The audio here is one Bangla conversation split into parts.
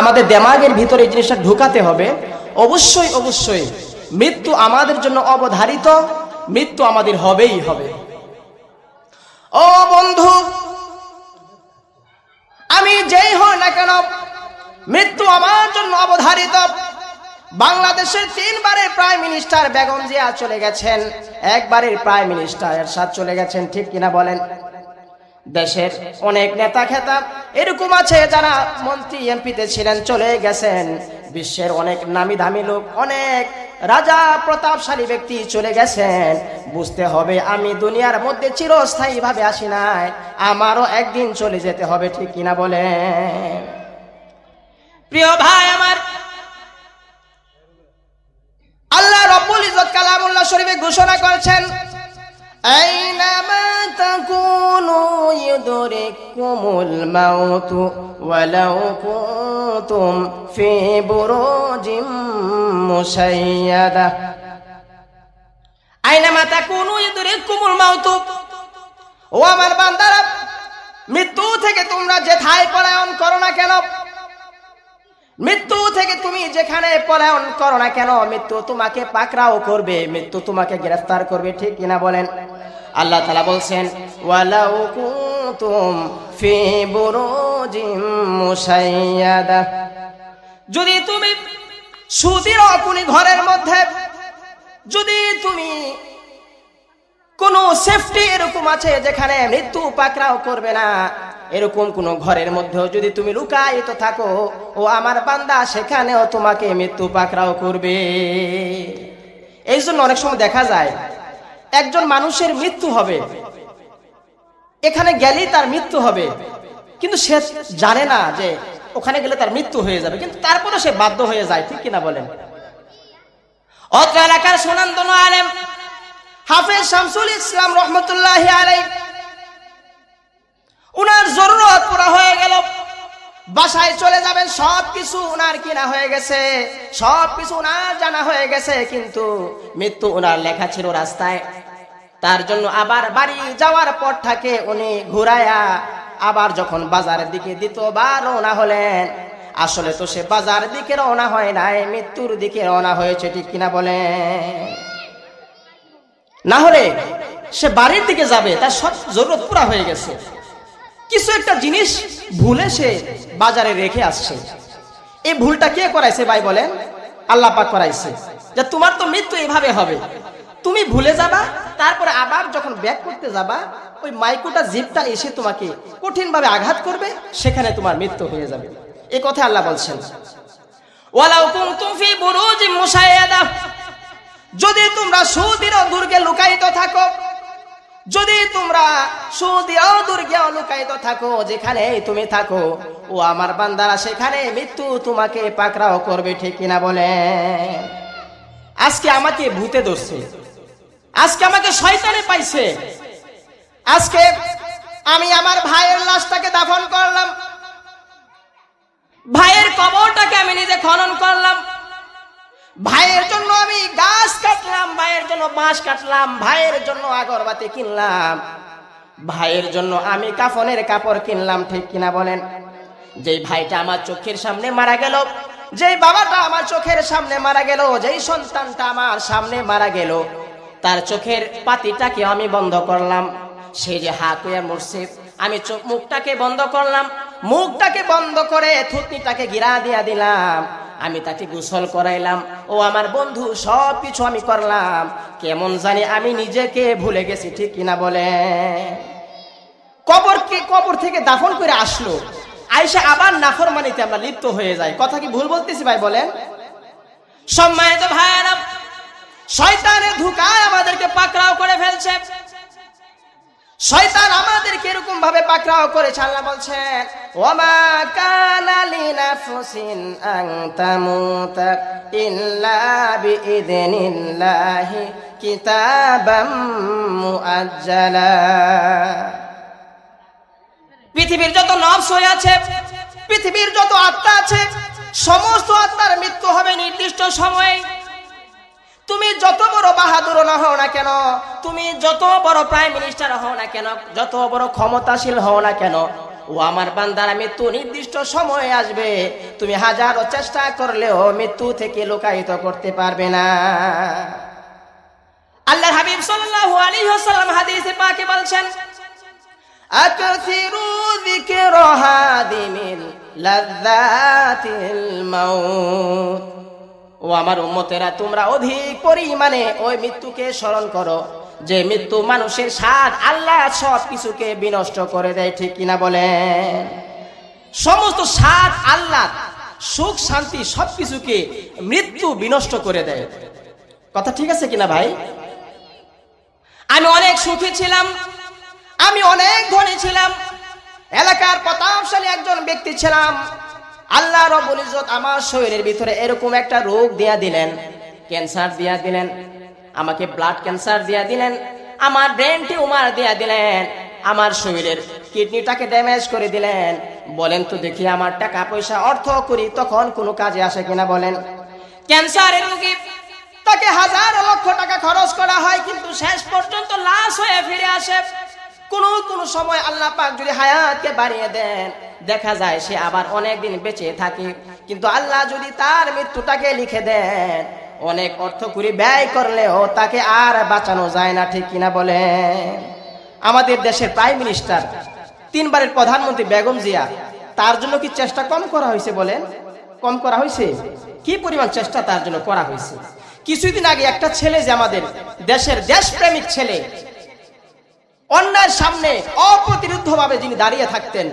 আমাদের দেমাগের ভিতরে এই জিনিসটা ঢুকাতে হবে। অবশ্যই অবশ্যই মৃত্যু আমাদের জন্য অবধারিত, মৃত্যু আমাদের হবেই হবে। ও বন্ধু, আমি যেই হই না কেন, মৃত্যু আমার জন্য অবধারিত। বাংলাদেশের তিনবারের প্রাইম মিনিস্টার বেগম জিয়া চলে গেছেন, একবারের প্রাইম মিনিস্টার এরশাদ চলে গেছেন, ঠিক কিনা বলেন? দেশের অনেক নেতা খেতাব এরকম আছে যারা মন্ত্রী, এমপিতে ছিলেন, চলে গেছেন। বিশ্বের অনেক নামি দামি লোক, অনেক রাজা প্রতাপশালী ব্যক্তি চলে গেছেন। বুঝতে হবে, আমি দুনিয়ার মধ্যে চিরস্থায়ীভাবে আসি নাই। আমারও একদিন চলে যেতে হবে, ঠিক কিনা বলে প্রিয় ভাই আমার, আল্লাহ রব্বুল ইজত কালামুল্লাহ শরীফে ঘোষণা করেছেন এই নাম يدرككم الموت ولو كنتم في بروج مشيدة أينما تكونوا يدرككم الموت ও আমার বান্দারা মৃত্যু থেকে তোমরা যেথায় পলায়ন করো না কেন মৃত্যু থেকে তুমি যেখানে পলায়ন করো না কেন মৃত্যু তোমাকে পাকড়াও করবে মৃত্যু তোমাকে গ্রেফতার করবে ঠিক কিনা বলেন আল্লাহ তালা বলছেন ওয়ালাউ কুতুম ফি মুশাইয়াদা যদি তুমি সুদীর অকুনি ঘরের মধ্যে, যদি তুমি কোন সেফটি এরকম আছে যেখানে মৃত্যু পাকড়াও করবে না, এরকম কোন ঘরের মধ্যেও যদি তুমি লুকায়িত থাকো, ও আমার বান্দা, সেখানেও তোমাকে মৃত্যু পাকড়াও করবে। এই জন্য অনেক সময় দেখা যায়, একজন মানুষের মৃত্যু হবে এখানে গেলেই তার মৃত্যু হবে। কিন্তু সে জানে না যে ওখানে গেলে তার মৃত্যু হয়ে যাবে। কিন্তু তারপরে সে বাধ্য হয়ে যায়, ঠিক কিনা বলেন? অত্র এলাকার সোনান্দন আলেম হাফেজ শামসুল ইসলাম রহমতুল্লাহ আলাই উনার জরুরত পুরা হয়ে গেল। বাসায় চলে যাবেন সব কিছু উনার কিনা হয়ে গেছে সব কিছু উনার জানা হয়ে গেছে, কিন্তু মৃত্যু উনার লেখা ছিল রাস্তায়। তার জন্য আবার বাড়ি যাওয়ার পর থাকে উনি ঘুরায়া আবার যখন বাজারের দিকে দ্বিতীয়বার রওনা হলেন, আসলে তো সে বাজার দিকে রওনা হয় নাই, মৃত্যুর দিকে রওনা হয়েছে, ঠিক কিনা বলেন? না হলে সে বাড়ির দিকে যাবে, তার সব জরুরত পুরা হয়ে গেছে। কিছু একটা জিনিস ভুলে সে বাজারে রেখে আসছে। এই ভুলটা কে করাইছে ভাই বলেন? আল্লাহ করাইছে। যে তোমার তো মৃত্যু এভাবে হবে। তুমি ভুলে যাবা, তারপরে আবার যখন ব্যাক করতে যাবা, ওই মাইকুটা জিপটা এসে তোমাকে কঠিন ভাবে আঘাত করবে, সেখানে তোমার মৃত্যু হয়ে যাবে। এই কথা আল্লাহ বলছেন। যদি তোমরা সুদৃঢ় দুর্গে লুকায়িত থাকো, যদি তোমরা সুদৃঢ় দুর্গে লুকায়িত থাকো যেখানে তুমি থাকো, ও আমার বান্দারা, সেখানে মৃত্যু তোমাকে পাকড়াও করবে, ঠিক কিনা বলে আজকে আমাকে ভূতে ধরছে। আজকে আমাকে শয়তানে পাইছে। আজকে আমি আমার ভাইয়ের লাশটাকে দাফন করলাম। ভাইয়ের কবরটাকে আমি নিজে খনন করলাম। ভাইয়ের জন্য আমি গাছ কাটলাম, ভাইয়ের জন্য বাঁশ কাটলাম, ভাইয়ের জন্য আগরবাতি কিনলাম। ভাইয়ের জন্য আমি কাফনের কাপড় কিনলাম, ঠিক কিনা বলেন? যেই ভাইটা আমার চোখের সামনে মারা গেল, যেই বাবাটা আমার চোখের সামনে মারা গেল, যেই সন্তানটা আমার সামনে মারা গেল তার চোখের পাতিটাকে আমি বন্ধ করলাম। সে যে হা কইয়া মরছে, আমি চোখ মুখটাকে বন্ধ করলাম। মুখটাকে বন্ধ করে থুতনিটাকে গিরা দিয়া দিলাম। আমি তাকে গোসল করাইলাম। ও আমার বন্ধু সব কিছু আমি করলাম। কেমন জানি আমি নিজেকে ভুলে গেছি, ঠিক কিনা বলে। কবরকে কবর থেকে দাফন করে আসলো। আইসা আবার নাফর নাফরমানিতে আমরা লিপ্ত হয়ে যাই। কথা কি ভুল বলতেছি ভাই বলেন? সম্মানিত ভাইয়েরা শয়তানের ধুকায় আমাদেরকে পাকড়াও করে ফেলছে। শয়তান আমাদেরকে এরকম ভাবে পাকড়াও করেছে, আল্লাহ বলছেন, ওমা কানা লিনাফসিন আন তামুতা ইল্লা বিইذনিল্লাহি কিতাবাম মুআজ্জালা। পৃথিবীর যত নফস হয়ে আছে, পৃথিবীর যত আত্মা আছে, সমস্ত আত্মার মৃত্যু হবে নির্দিষ্ট সময়ে। বড় বাহাদুর না হও না কেন? তুমি যত বড় প্রাইম মিনিস্টার হও না কেন? যত বড় ক্ষমতাশীল হও না কেন? ও আমার বান্দারা মৃত্যু নির্দিষ্ট সময় আসবে। তুমি হাজারো চেষ্টা করলেও মৃত্যু থেকে লুকায়িত করতে পারবে না। আল্লাহ হাবিব সাল্লাল্লাহু আলাইহি ওয়াসাল্লাম হাদিসে পাকে বলছেন, আকসিরু যিকর হাদিমিল লাযযাতিল মাউত। ও আমার উম্মতেরা, তোমরা অধিক পরিমাণে ওই মৃত্যুকে স্মরণ করো। যে মৃত্যু মানুষের স্বাদ, আল্লাহ সব কিছুকে বিনষ্ট করে দেয়, ঠিক কিনা বলেন? সমস্ত স্বাদ আল্লাহ সুখ, শান্তি সব কিছুকে মৃত্যু বিনষ্ট করে দেয়। কথা ঠিক আছে কিনা ভাই? আমি অনেক সুখী ছিলাম, আমি অনেক ধনী ছিলাম, এলাকার প্রতাপশালী একজন ব্যক্তি ছিলাম আল্লাহ রব্বুল ইজ্জত আমার শরীরের ভিতরে এরকম একটা রোগ দিয়া দিলেন ক্যান্সার দিয়া দিলেন, আমাকে ব্লাড ক্যান্সার দিয়া দিলেন, আমার ব্রেন টিউমার দিয়া দিলেন, আমার শরীরের কিডনিটাকে ড্যামেজ করে দিলেন। বলেন তো দেখি আমার টাকা পয়সা অর্থ করি, তখন কোনো কাজে আসে কিনা বলেন। ক্যান্সারের রোগী, তাকে হাজার লক্ষ টাকা খরচ করা হয়, কিন্তু শেষ পর্যন্ত লাশ হয়ে ফিরে আসে। কোন কোন সময় আল্লাহ পাক যদি হায়াতকে বাড়িয়ে দেন দেখা যায় সে আবার অনেক দিন বেঁচে থাকে। কিন্তু আল্লাহ যদি তার মৃত্যুটাকে লিখে দেন, অনেক অর্থ করে ব্যয় করলেও তাকে আর বাঁচানো যায় না, ঠিক কিনা বলেন? আমাদের দেশের প্রাইম মিনিস্টার, তিনবারের প্রধানমন্ত্রী বেগম জিয়া, তার জন্য কি চেষ্টা কম করা হয়েছে বলেন? কম করা হয়েছে? কি পরিমাণ চেষ্টা তার জন্য করা হয়েছে? কিছুদিন আগে একটা ছেলে যে আমাদের দেশের দেশপ্রেমিক ছেলে, অন্যায়ের সামনে অপ্রতিরুদ্ধ ভাবে যিনি দাঁড়িয়ে থাকতেন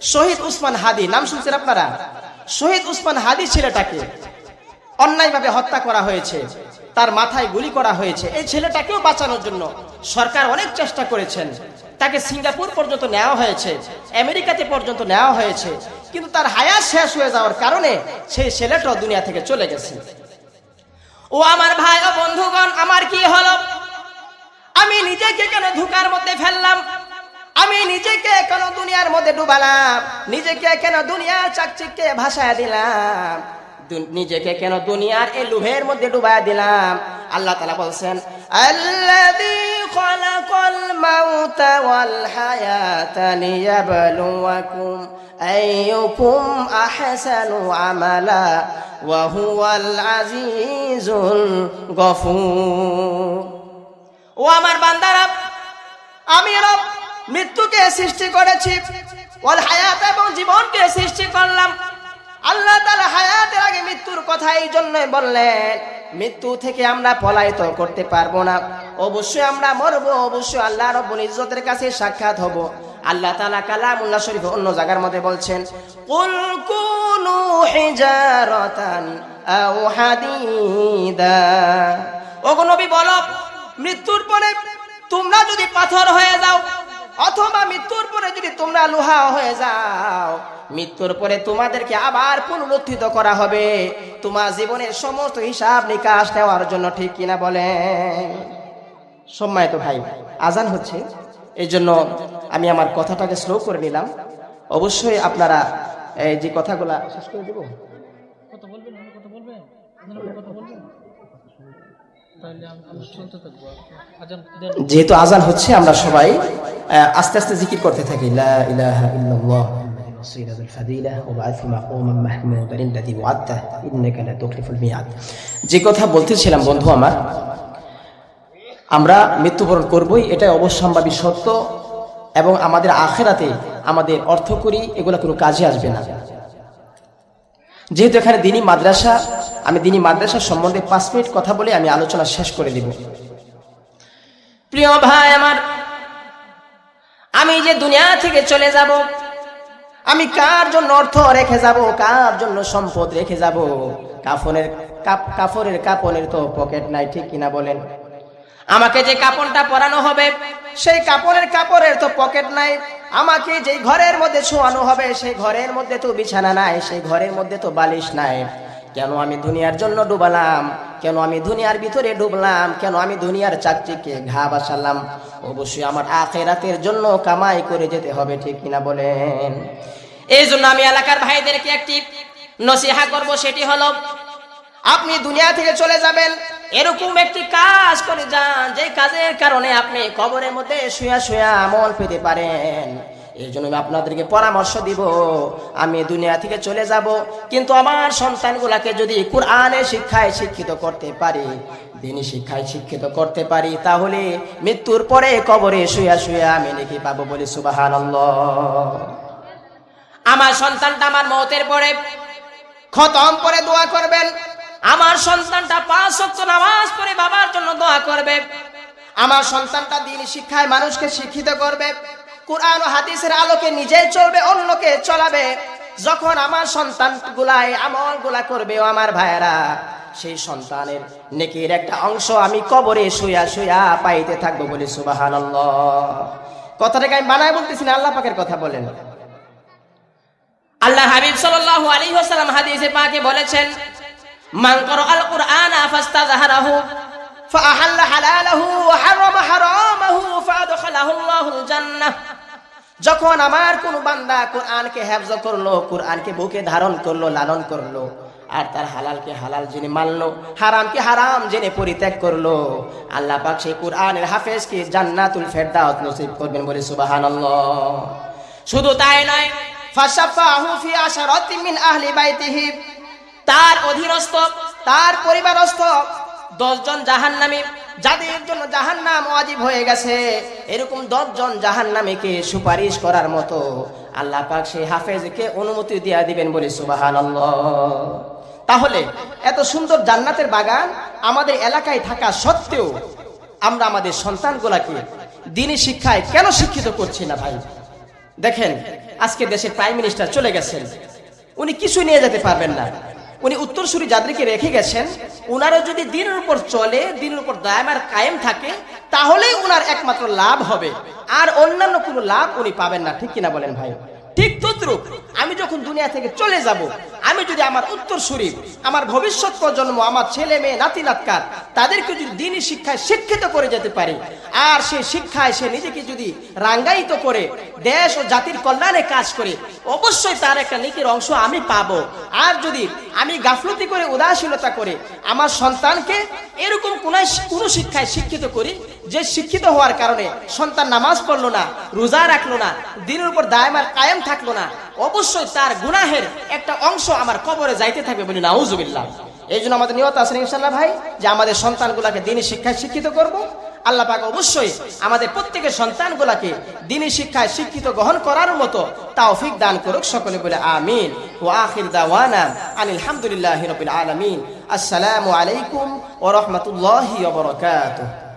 শহীদ উসমান হাদি, নাম শুনছেন আপনারা? শহীদ উসমান হাদি ছেলেটাকে অন্যায়ভাবে হত্যা করা হয়েছে, তার মাথায় গুলি করা হয়েছে। এই ছেলেটাকেও বাঁচানোর জন্য সরকার অনেক চেষ্টা করেছেন। তাকে সিঙ্গাপুর পর্যন্ত নেওয়া হয়েছে, আমেরিকাতে পর্যন্ত নেওয়া হয়েছে, কিন্তু তার হায়াত শেষ হয়ে যাওয়ার কারণে সেই ছেলেটাও দুনিয়া থেকে চলে গেছে। ও আমার ভাই ও বন্ধুগণ, আমার কি হলো? আমি নিজেকে কেন ধোকার মধ্যে ফেললাম? আমি নিজেকে কেন দুনিয়ার মধ্যে ডুবালাম। নিজেকে কেন দুনিয়ার চাকচিককে ভাসায় দিলাম? নিজেকে কেন দুনিয়ার এই লুভের মধ্যে ডুবায় দিলাম? আল্লাহ তালা বলছেন ও আমার বান্দারা মৃত্যুকে সৃষ্টি করেছি। ওল হায়াত এবং জীবনকে সৃষ্টি করলাম। আল্লাহ তাআলা হায়াতের আগে মৃত্যুর কথা এই জন্যই বললেন, মৃত্যু থেকে আমরা পলায়িত করতে পারব না। অবশ্যই আমরা মরবো, অবশ্যই আল্লাহ রব্বুল ইজ্জতের কাছে সাক্ষাৎ হব। আল্লাহ তাআলা কালামুল্লাহ শরীফ অন্য জায়গার মধ্যে বলছেন, কুল কুনু হিজারাতান আও হাদিদা। ওগো নবী বলো, মৃত্যুর পরে তোমরা যদি পাথর হয়ে যাও অথবা মৃত্যুর পরে যদি তোমরা লোহা হয়ে যাও, মৃত্যুর পরে তোমাদেরকে আবার পুনরুত্থিত করা হবে। তোমার জীবনের সমস্ত হিসাব নিকাশ নেওয়ার জন্য ঠিক কিনা বলেন। সম্মানিত ভাই, আজান হচ্ছে। এই জন্য আমি আমার কথাটাকে স্লো করে নিলাম। অবশ্যই আপনারা, এই যে কথাগুলা শেষ করে দেবো কথা বলবেন অন্য কথা বলবেন অন্য কথা বলবেন তাহলে আমি আমি শুনতে থাকব আজান দেন যেহেতু আজান হচ্ছে আমরা সবাই আহ, আস্তে আস্তে জিকির করতে থাকি লা ইলাহা ইল্লাল্লাহ الوسيلة بالفضيلة وبعث مقوما محمودا الذي وعدته إنك لا تخلف الميعاد যে কথা বলতেছিলাম বন্ধু আমার আমরা মৃত্যুবরণ করবই এটাই অবশ্যম্ভাবী সত্য এবং আমাদের আখেরাতে আমাদের অর্থ করি এগুলো কোনো কাজে আসবে না যেহেতু এখানে দিনী মাদ্রাসা আমি দিনী মাদ্রাসা সম্বন্ধে পাঁচ মিনিট কথা বলে আমি আলোচনা শেষ করে দিব। প্রিয় ভাই আমার, আমি যে দুনিয়া থেকে চলে যাব, আমি কার জন্য অর্থ রেখে যাব, কার জন্য সম্পদ রেখে যাব? কাফনের কাপ কাপড়ের কাপড়ের তো পকেট নাই, ঠিক কিনা বলেন? আমাকে যে কাপড়টা পরানো হবে, সেই কাপড়ের কাপড়ের তো পকেট নাই। আমাকে যেই ঘরের মধ্যে শোয়ানো হবে, সেই ঘরের মধ্যে তো বিছানা নাই, সেই ঘরের মধ্যে তো বালিশ নাই। কেন আমি দুনিয়ার জন্য ডুবালাম? কেন আমি দুনিয়ার ভিতরে ডুবলাম? কেন আমি দুনিয়ার চাকরিকে ঘা বাসালাম? অবশ্যই আমার আখেরাতের জন্য কামাই করে যেতে হবে, ঠিক কিনা বলেন? এই জন্য আমি এলাকার ভাইদেরকে একটি নসিহা করব, সেটি হলো, আপনি দুনিয়া থেকে চলে যাবেন, এরকম একটি কাজ করে যান যে কাজের কারণে আপনি কবরের মধ্যে শুয়া শুয়া আমল পেতে পারেন। এই জন্য আমি আপনাদেরকে পরামর্শ দিব। আমি দুনিয়া থেকে চলে যাব, কিন্তু আমার সন্তানগুলাকে যদি কোরআনের শিক্ষায় শিক্ষিত করতে পারি, দিনী শিক্ষায় শিক্ষিত করতে পারি, তাহলে মৃত্যুর পরে কবরে শুয়া শুয়া আমি নাকি পাবো বলি সুবাহান আমার সন্তানটা আমার মতের পরে খতম করে দোয়া করবেন। আমার সন্তানটা পাঁচ ওয়াক্ত নামাজ পড়ে বাবার জন্য দোয়া করবে। আমার সন্তানটা দিন শিক্ষায় মানুষকে শিক্ষিত করবে। কোরআন ও হাদিসের আলোকে নিজেই চলবে অন্যকে চলাবে। যখন আমার সন্তান গুলাই আমলগুলা করবে ও আমার ভাইয়েরা সেই সন্তানের নেকির একটা অংশ আমি কবরে শুয়া শুয়া পাইতে থাকব বলে সুবাহান কথাটাকে আমি বানায় বলতেছি না আল্লাহ পাকের কথা বলেন। আল্লাহ হাবিব সাল্লাল্লাহু আলাইহি ওয়াসাল্লাম হাদিসে পাকে বলেছেন মান আল কুরআন ফাস্তাযহারাহু ফাআহাল্লা হালালাহু ওয়া যখন আমার কোন বান্দা কোরআনকে হেফজ করল, কোরআনকে বুকে ধারণ করল, লালন করল, আর তার হালালকে হালাল জেনে মানলো, হারামকে হারাম জেনে পরিত্যাগ করল, আল্লাহ পাক সেই কোরআনের হাফেজকে জান্নাতুল ফেরদাউস নসিব করবেন বলে সুবহানাল্লাহ। শুধু তাই নয়, ফাশাফাহু ফি আশারাতি মিন আহলি বাইতিহি, তার অধীনস্থ, তার পরিবারস্থ দশজন জাহান্নামী, যাদের জন্য জাহান্নাম ওয়াজিব হয়ে গেছে, এরকম দশজন জাহান জাহান্নামীকে সুপারিশ করার মতো আল্লাহ পাক সেই হাফেজকে অনুমতি দিয়া দিবেন বলে সুবহানাল্লাহ। তাহলে এত সুন্দর জান্নাতের বাগান আমাদের এলাকায় থাকা সত্ত্বেও আমরা আমাদের সন্তানগুলাকে দিনী শিক্ষায় কেন শিক্ষিত করছি না ভাই? দেখেন, আজকে দেশের প্রাইম মিনিস্টার চলে গেছেন, উনি কিছু নিয়ে যেতে পারবেন না। উনি উত্তরসূরি যাদেরকে রেখে গেছেন উনারও যদি দিনের উপর চলে, দিনের উপর দায়ামার কায়েম থাকে, তাহলেই উনার একমাত্র লাভ হবে। আর অন্যান্য কোনো লাভ উনি পাবেন না। ঠিক কিনা বলেন ভাই? ঠিক তদ্রুপ আমি যখন দুনিয়া থেকে চলে যাব, আমি যদি আমার উত্তর শরীফ আমার ভবিষ্যৎ প্রজন্ম, আমার ছেলে মেয়ে নাতি নাতকার তাদেরকে যদি দিনই শিক্ষায় শিক্ষিত করে যেতে পারি, আর সেই শিক্ষায় সে নিজেকে যদি রাঙ্গায়িত করে, দেশ ও জাতির কল্যাণে কাজ করে, অবশ্যই তার একটা নিকির অংশ আমি পাবো। আর যদি আমি গাফলতি করে, উদাসীনতা করে, আমার সন্তানকে এরকম কোন কোনো শিক্ষায় শিক্ষিত করি, যে শিক্ষিত হওয়ার কারণে সন্তান নামাজ পড়ল না, রোজা রাখল না, দিনের উপর দায়মার কায়েম থাকল না, অবশ্যই তার গুনাহের একটা অংশ আমার কবরে যাইতে থাকবে বলি নাউজুবিল্লাহ। এই জন্য আমাদের নিয়ত আছে ইনশাল্লাহ ভাই, যে আমাদের সন্তানগুলাকে দিনী শিক্ষায় শিক্ষিত করব। আল্লাহ পাক অবশ্যই আমাদের প্রত্যেকের সন্তানগুলাকে দিনী শিক্ষায় শিক্ষিত গ্রহণ করার মতো তাওফিক দান করুক সকলে বলে আমিন। ও আখির দাওয়ানা আনিল হামদুলিল্লাহি রাব্বিল আলামিন। আসসালামু আলাইকুম ও রহমতুল্লাহ ওয়া বারাকাতুহু।